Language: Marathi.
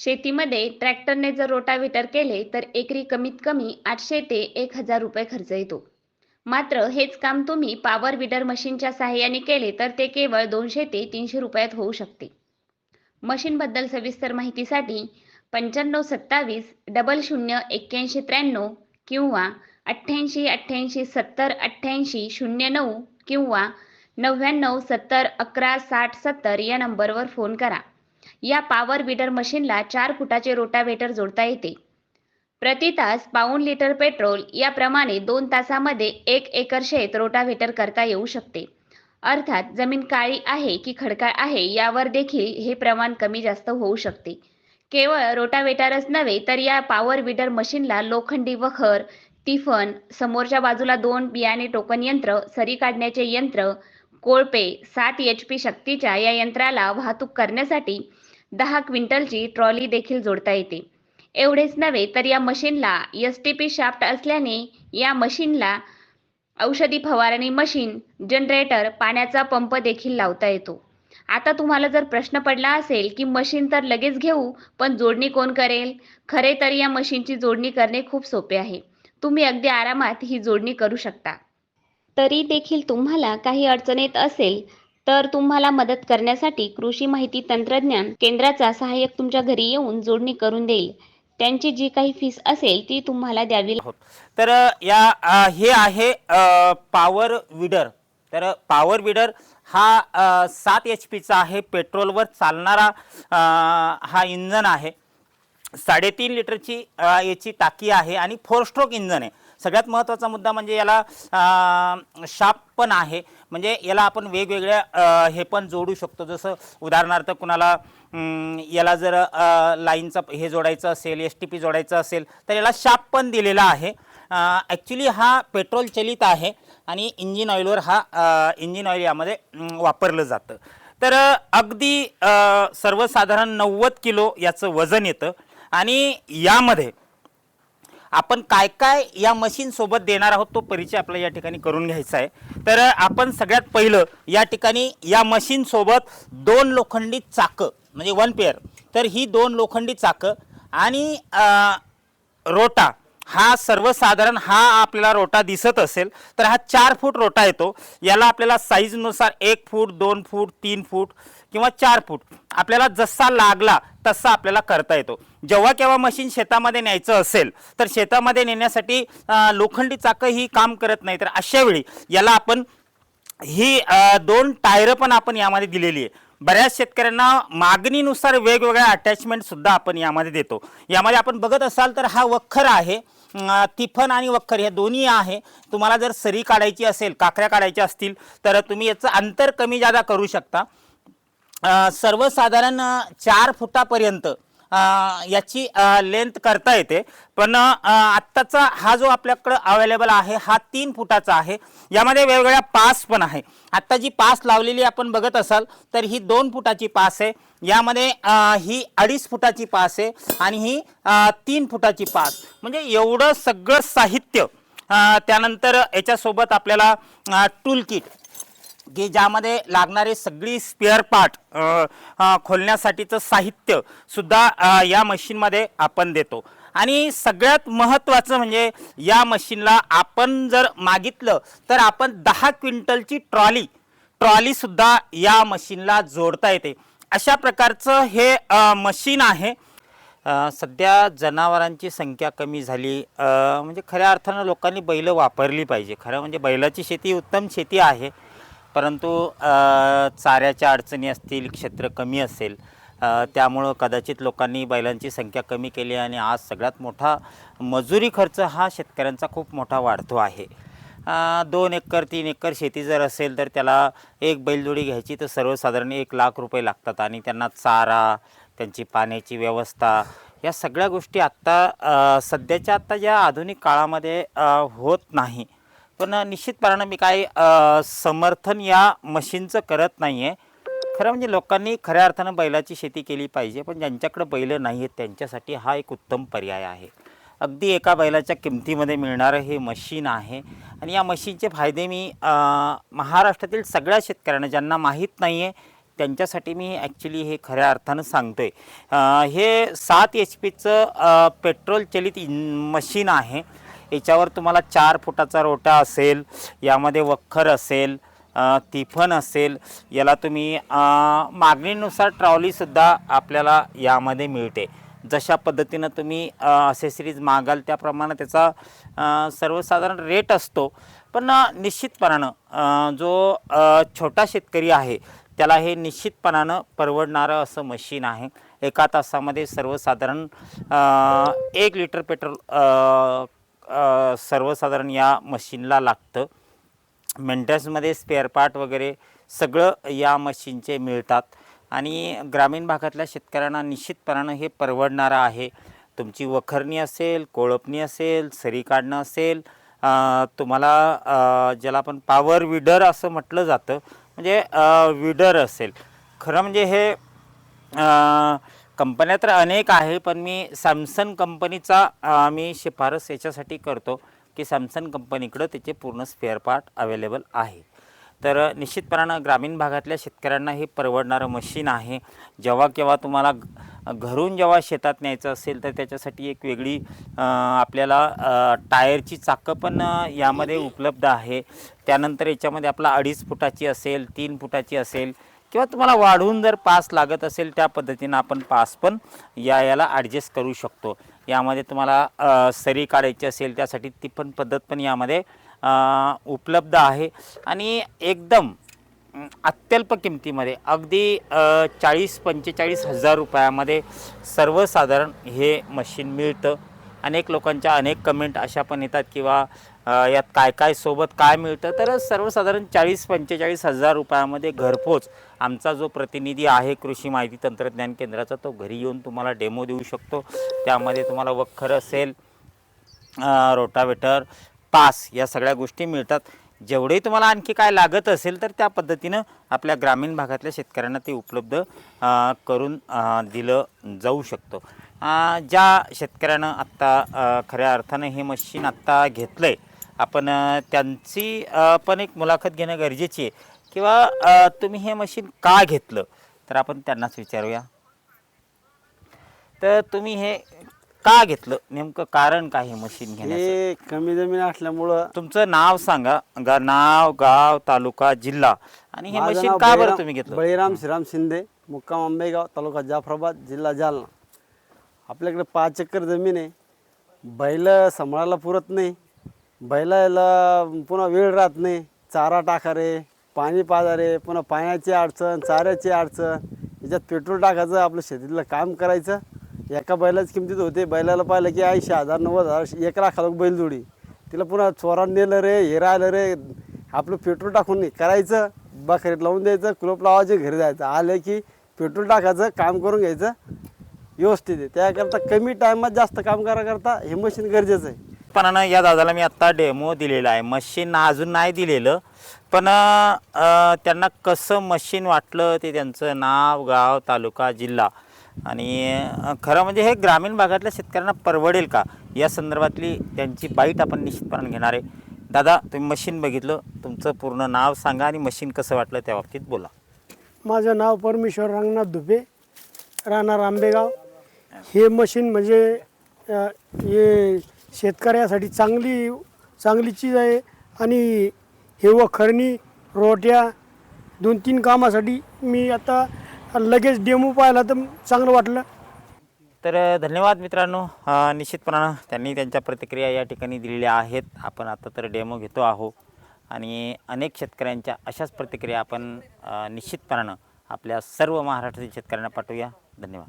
शेतीमध्ये ट्रॅक्टरने जर रोटाव्हेटर केले तर एकरी कमीत कमी आठशे ते एक हजार रुपये खर्च येतो. मात्र हेच काम तुम्ही पॉवर विडर मशीनच्या सहाय्याने केले तर ते केवळ दोनशे ते तीनशे रुपयात होऊ शकते. मशीनबद्दल सविस्तर माहितीसाठी पंच्याण्णव सत्तावीस डबल शून्य एक्क्याऐंशी त्र्याण्णव किंवा अठ्ठ्याऐंशी अठ्ठ्याऐंशी सत्तर अठ्ठ्याऐंशी शून्य नऊ किंवा नव्याण्णव सत्तर अकरा साठ सत्तर या नंबरवर फोन करा. या पॉवर विडर मशीनला चार फुटाचे रोटावेटर जोडता येते. प्रति तास पाऊण लिटर पेट्रोल याप्रमाणे दोन तासामध्ये एक एकर शेत रोटाव्हेटर करता येऊ शकते. अर्थात जमीन काळी आहे की खडकाळ आहे यावर देखील हे प्रमाण कमी जास्त होऊ शकते. केवळ रोटावेटरच नव्हे तर या पॉवर विडर मशीनला लोखंडी वखर तिफन समोरच्या बाजूला दोन बियाणे टोकन यंत्र सरी काढण्याचे यंत्र कोळपे सात एच पी शक्तीच्या या यंत्राला वाहतूक करण्यासाठी दहा क्विंटलची ट्रॉली देखील जोडता येते. एवढेच नव्हे तर या मशीनला एस टी पी शाफ्ट असल्याने या मशीनला औषधी फवारणी मशीन जनरेटर पाण्याचा पंप देखील लावता येतो. आता तुम्हाला जर प्रश्न पडला असेल की मशीन तर लगेच घेऊ पण जोडणी कोण करेल? खरे तर या मशीनची जोडणी करणे खूप सोपे आहे. तुम्ही अगदी आरामात ही जोडणी करू शकता. तरी देखील तुम्हाला काही अडचण येत असेल तर तुम्हाला मदत करण्यासाठी कृषी माहिती तंत्रज्ञान केंद्राचा सहाय्यक तुमच्या घरी येऊन जोडणी करून देईल. त्यांची जी काही फीस असेल ती तुम्हाला द्यावी हो. तर या हे आहे पॉवर विडर तर पॉवर विडर हा सात एच पीचा आहे. पेट्रोलवर चालणारा हा इंजन आहे. साडेतीन लिटरची याची टाकी आहे आणि फोर स्ट्रोक इंजन आहे. सगळ्यात महत्त्वाचा मुद्दा म्हणजे याला शाप पण आहे. म्हणजे याला आपण वेगवेगळ्या हे पण जोडू शकतो. जसं उदाहरणार्थ कुणाला याला जर लाईनचं लाईनचा हे जोडायचं असेल एस टी पी जोडायचं असेल तर याला शाप पण दिलेला आहे. ॲक्च्युली हा पेट्रोल चलित आहे आणि इंजिन ऑइलवर हा इंजिन ऑइल यामध्ये वापरलं जातं. तर अगदी सर्वसाधारण नव्वद किलो याचं वजन येतं. आणि यामध्ये आपण काय काय या मशीन सोबत देणार आहोत तो परिचय आपल्याला या ठिकाणी करून घ्यायचा आहे. तर आपण सगळ्यात पहिलं या ठिकाणी या मशीन सोबत दोन लोखंडी चाकं म्हणजे वन पेअर तर ही दोन लोखंडी चाकं आणि रोटा. हा सर्वसाधारण हा आपल्याला रोटा दिसत असेल तर हा चार फूट रोटा येतो. याला आपल्याला साईजनुसार एक फूट दोन फूट तीन फूट किंवा चार फूट. आपल्याला जसा लागला तसा आपल्याला करता येतो. जेव्हा केव्हा मशीन शेतामध्ये न्यायचं असेल तर शेतामध्ये नेण्यासाठी लोखंडी चाकं ही काम करत नाही. तर अशा वेळी याला आपण ही दोन टायरं पण आपण यामध्ये दिलेली आहे. बऱ्याच शेतकऱ्यांना मागणीनुसार वेगवेगळ्या अटॅचमेंट सुद्धा आपण यामध्ये देतो. यामध्ये आपण बघत असाल तर हा वखर आहे. तिफन आणि वखर हे दोन्ही आहे. तुम्हाला जर सरी काढायची असेल काकऱ्या काढायच्या असतील तर तुम्ही याचं अंतर कमी जादा करू शकता. सर्वसाधारण चार फुटापर्यंत याची लेंथ करता येते. पण आत्ताचा हा जो आपल्याकडं अवेलेबल आहे हा तीन फुटाचा आहे. यामध्ये वेगवेगळ्या पास पण आहे. आत्ता जी पास लावलेली आपण बघत असाल तर ही दोन फुटाची पास आहे. यामध्ये ही अडीच फुटाची पास आहे आणि ही तीन फुटाची पास. म्हणजे एवढं सगळं साहित्य त्यानंतर याच्यासोबत आपल्याला टूल किट की ज्यामध्ये लागणारे सगळी स्पेअर पार्ट खोलण्यासाठीचं साहित्य सुद्धा या मशीनमध्ये आपण देतो. आणि सगळ्यात महत्त्वाचं म्हणजे या मशीनला आपण जर मागितलं तर आपण दहा क्विंटलची ट्रॉली ट्रॉलीसुद्धा या मशीनला जोडता येते. अशा प्रकारचं हे मशीन आहे. सध्या जनावरांची संख्या कमी झाली. म्हणजे खऱ्या अर्थानं लोकांनी बैलं वापरली पाहिजे. खरं म्हणजे बैलाची शेती उत्तम शेती आहे. परंतु चाऱ्याच्या अडचणी असतील क्षेत्र कमी असेल त्यामुळं कदाचित लोकांनी बैलांची संख्या कमी केली आणि आज सगळ्यात मोठा मजुरी खर्च हा शेतकऱ्यांचा खूप मोठा वाढतो आहे. दोन एकर तीन एकर शेती जर असेल तर त्याला एक बैलजोडी घ्यायची तर सर्वसाधारण एक लाख रुपये लागतात आणि त्यांना चारा त्यांची पाण्याची व्यवस्था या सगळ्या गोष्टी आत्ता सध्याच्या आत्ता ज्या आधुनिक काळामध्ये होत नाही. पण निश्चितपणानं मी काय समर्थन या मशीनचं करत नाही आहे खरं म्हणजे लोकांनी खऱ्या अर्थानं बैलाची शेती केली पाहिजे पण ज्यांच्याकडे बैल नाही आहेत त्यांच्यासाठी हा एक उत्तम पर्याय आहे. अगदी एका बैलाच्या किमतीमध्ये मिळणारं हे मशीन आहे. आणि या मशीनचे फायदे मी महाराष्ट्रातील सगळ्या शेतकऱ्यांना ज्यांना माहीत नाही आहे त्यांच्यासाठी मी ॲक्च्युली हे खऱ्या अर्थानं सांगतो आहे हे सात एच पीचं पेट्रोल चलित इन मशीन आहे. याच्यावर तुम्हाला चार फुटाचा रोटा असेल यामध्ये वखर असेल तिफन असेल याला तुम्ही मागणीनुसार ट्रॉलीसुद्धा आपल्याला यामध्ये मिळते. जशा पद्धतीनं तुम्ही असेसरीज मागाल त्याप्रमाणे त्याचा सर्वसाधारण रेट असतो. पण निश्चितपणानं जो छोटा शेतकरी आहे त्याला हे निश्चितपणानं परवडणारं असं मशीन आहे. एका तासामध्ये सर्वसाधारण एक लिटर पेट्रोल सर्वसाधारण या मशीनला लागतं. मेंटेनन्समध्ये स्पेअर पार्ट वगैरे सगळं या मशीनचे मिळतात. आणि ग्रामीण भागातल्या शेतकऱ्यांना निश्चितपणानं हे परवडणारं आहे. तुमची वखरणी असेल कोळपणी असेल सरी काढणं असेल तुम्हाला ज्याला आपण पॉवर विडर असं म्हटलं जातं म्हणजे विडर असेल. खरं म्हणजे हे कंपन्या तर अनेक आहे पण मी सॅमसंग कंपनीचा मी शिफारस याच्यासाठी करतो की सॅमसंग कंपनीकडं त्याचे पूर्ण स्पेअर पार्ट अवेलेबल आहे. तर निश्चितपणानं ग्रामीण भागातल्या शेतकऱ्यांना हे परवडणारं मशीन आहे. जेव्हा केव्हा तुम्हाला घरून जेव्हा शेतात न्यायचं असेल तर त्याच्यासाठी एक वेगळी आपल्याला टायरची चाकं पण यामध्ये उपलब्ध आहे. त्यानंतर याच्यामध्ये आपला अडीच फुटाची असेल तीन फुटाची असेल किंवा तुम्हाला वाढवून जर पास लागत असेल त्या पद्धतीनं आपण पास पण या याला ॲडजस्ट करू शकतो. यामध्ये तुम्हाला सरी काढायची असेल त्यासाठी ती पण पद्धत पण यामध्ये उपलब्ध आहे. आणि एकदम अत्यल्प किमतीमध्ये अगदी चाळीस पंचेचाळीस हजार रुपयामध्ये सर्वसाधारण हे मशीन मिळतं. अनेक लोकांच्या अनेक कमेंट अशा पण येतात किंवा यात काय काय सोबत काय मिळतं? तर सर्वसाधारण चाळीस पंचेचाळीस हजार रुपयामध्ये घरपोच आमचा जो प्रतिनिधी आहे कृषी माहिती तंत्रज्ञान केंद्राचा तो घरी येऊन तुम्हाला डेमो देऊ शकतो. त्यामध्ये तुम्हाला वखर असेल रोटावेटर पास या सगळ्या गोष्टी मिळतात. जेवढेही तुम्हाला आणखी काय लागत असेल तर त्या पद्धतीनं आपल्या ग्रामीण भागातल्या शेतकऱ्यांना ते उपलब्ध करून दिलं जाऊ शकतं. ज्या शेतकऱ्यानं आत्ता खऱ्या अर्थानं हे मशीन आत्ता घेतलं आहे आपण त्यांची पण एक मुलाखत घेणं गरजेची आहे. किंवा तुम्ही हे मशीन का घेतलं? तर आपण त्यांनाच विचारूया. तर तुम्ही हे का घेतलं? नेमकं कारण काय हे मशीन हे कमी जमीन असल्यामुळं तुमचं नाव सांगा. गा नाव गाव तालुका जिल्हा. आणि हे माझं मशीन नाव का बरं बळीराम- तुम्ही घेतलं? बळीराम श्रीराम शिंदे मुक्काम आंबेगाव तालुका जाफराबाद जिल्हा जालना. आपल्याकडे पाच एकर जमीन आहे. बैल सांभाळायला पुरत नाही. बैलाला पुन्हा वेळ राहत नाही. चारा टाका रे पाणी पाजा रे पुन्हा पाण्याची अडचण चाऱ्याची अडचण. याच्यात पेट्रोल टाकायचं आपलं शेतीतलं काम करायचं. एका बैलाच किमतीत होते. बैलाला पाहिलं की ऐंशी हजार नव्वद हजार एक लाखाला बैलजोडी तिला पुन्हा चोरान नेलं रे हे राहिलं रे. आपलं पेट्रोल टाकून नाही करायचं. बकरीत लावून द्यायचं कुलप लावायचे घरी जायचं. आलं की पेट्रोल टाकायचं काम करून घ्यायचं. व्यवस्थित आहे. त्याकरता कमी टायमात जास्त काम करा करता हे मशीन गरजेचं आहे. पण या दादाला मी आत्ता डेमो दिलेला आहे. मशीन अजून नाही दिलेलं. पण त्यांना कसं मशीन वाटलं ते त्यांचं नाव गाव तालुका जिल्हा. आणि खरं म्हणजे हे ग्रामीण भागातल्या शेतकऱ्यांना परवडेल का? या संदर्भातली त्यांची बाईट आपण निश्चितपणे घेणार आहे. दादा तुम्ही मशीन बघितलं. तुमचं पूर्ण नाव सांगा आणि मशीन कसं वाटलं त्या बाबतीत बोला. माझं नाव परमेश्वर रंगनाथ दुबे राहणार आंबेगाव. हे मशीन म्हणजे अ, हे शेतकऱ्यासाठी चांगली चांगली चीज आहे. आणि हे खरणी रोट्या दोन तीन कामासाठी मी आता लगेच डेमो पाहिला तर चांगलं वाटलं. तर धन्यवाद मित्रांनो. निश्चितपणानं त्यांनी त्यांच्या प्रतिक्रिया या ठिकाणी दिलेल्या आहेत. आपण आता तर डेमो घेतो आहो आणि अनेक शेतकऱ्यांच्या अशाच प्रतिक्रिया आपण निश्चितपणानं आपल्या सर्व महाराष्ट्रातील शेतकऱ्यांना पाठवूया. धन्यवाद.